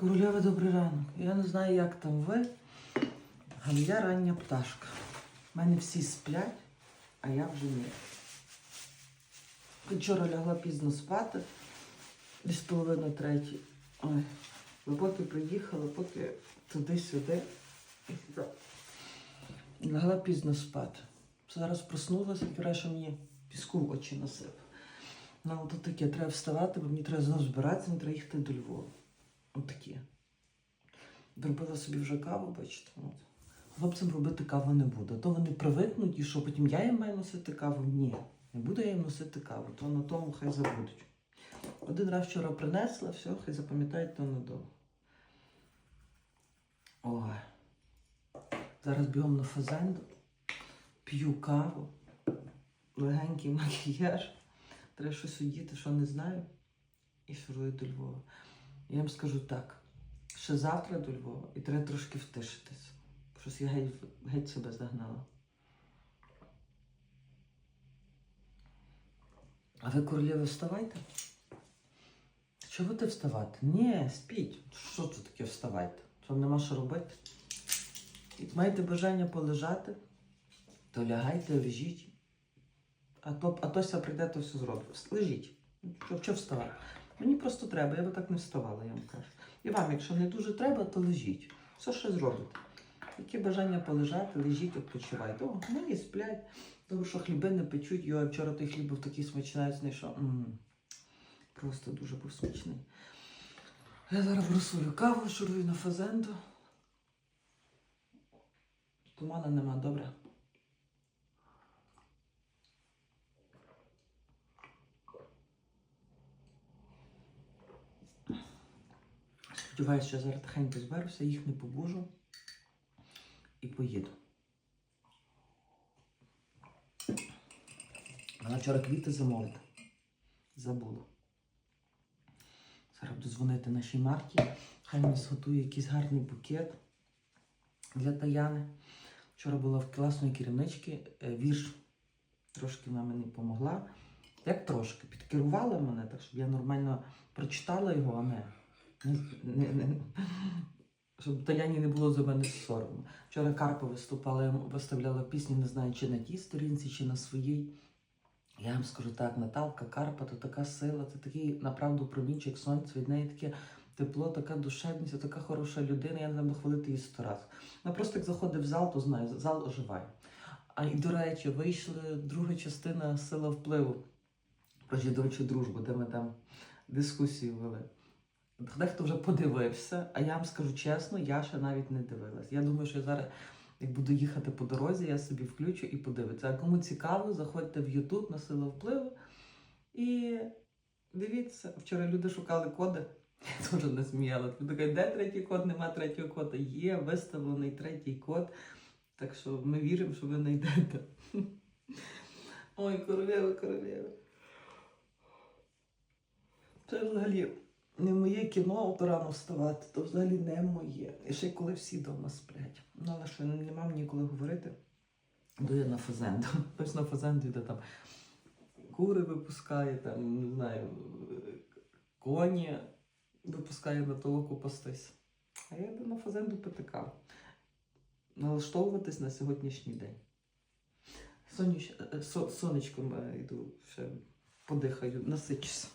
Королева, добрий ранок. Я не знаю, як там ви, але я рання пташка. У мене всі сплять, а я вже ні. Вчора лягла пізно спати, десь половина третій. Ой, бо поки приїхала, поки туди-сюди. Лягла пізно спати. Зараз проснулася, вчора мені піску в очі насип. Ну, от таке, треба вставати, бо мені треба знову збиратися, мені треба їхати до Львова. Зробила собі вже каву, бачите. Хлопцям робити каву не буду. То вони привикнуть і що потім я їм маю носити каву? Ні. Не буду я їм носити каву, то на тому хай забудуть. Один раз вчора принесла, все, хай запам'ятають, то надовго. Ой. Зараз бігом на фазенду, п'ю каву, легенький макіяж. Треба щось одіти, що не знаю, і шурую до Львова. Я вам скажу так, ще завтра до Львова і треба трошки втишитись. Щось я геть, геть себе загнала. А ви, королєви, вставайте? Чого ти вставати? Ні, спіть. Що це таке вставайте? Що нема що робити? І маєте бажання полежати, то лягайте, лежіть. А то, а Тося прийде, то все зробить. Лежіть. Що, що вставати? Мені просто треба, я би так не вставала, я вам кажу. І вам, якщо не дуже треба, то лежіть. Все, що зробите. Які бажання полежати, лежіть, відпочивайте. О, мої сплять. Тому що хліби не печуть. Я вчора той хліб був такий смачний, знайшов. М, Просто дуже був смачний. Я зараз розсолю каву, шурую на фазенду. Тумана нема, добре. Сподіваюся, що зараз тихенько зберуся, їх не побужу і поїду. Вона вчора квіти замовити. Забула. Зараз буду дзвонити нашій Марті. Хай мені зготує якийсь гарний букет для Таяни. Вчора була в класної керівнички е, вірш. Трошки вона мені допомогла. Як трошки, підкерувала мене, так щоб я нормально прочитала його, а не. Щоб Таяні не було за мене соромно. Вчора Карпа виступала, виставляла пісню, не знаю, чи на тій сторінці, чи на своїй. Я вам скажу так, Наталка Карпа то така сила, це такий направду промінчик сонця, від неї таке тепло, така душевність, така хороша людина, я не знаю хвалити її сто раз. Вона просто як заходить в зал, то знаю, зал оживає. А і, до речі, вийшла друга частина сила впливу про жіночу дружбу, де ми там дискусію вели. Дехто вже подивився, а я вам скажу чесно, я ще навіть не дивилась. Я думаю, що я зараз, як буду їхати по дорозі, я собі включу і подивиться. А кому цікаво, заходьте в YouTube на силу впливу і дивіться. Вчора люди шукали коди. Я теж не сміяла. Люди кажуть, де третій код? Нема третього кода. Є виставлений третій код. Так що ми віримо, що ви знайдете. Ой, королева, королева. Це взагалі не моє кіно, рано вставати, то взагалі не моє. І ще коли всі вдома сплять. Ну, але що нема мені коли говорити, йду я на фазенду. Хтось на фазенду йде там кури випускає, там, не знаю, коні випускає на толоку пастись. А я йду на фазенду пити каву. Налаштовуватись на сьогоднішній день. Соніч... е, Сонечком е, йду ще подихаю, насичуся.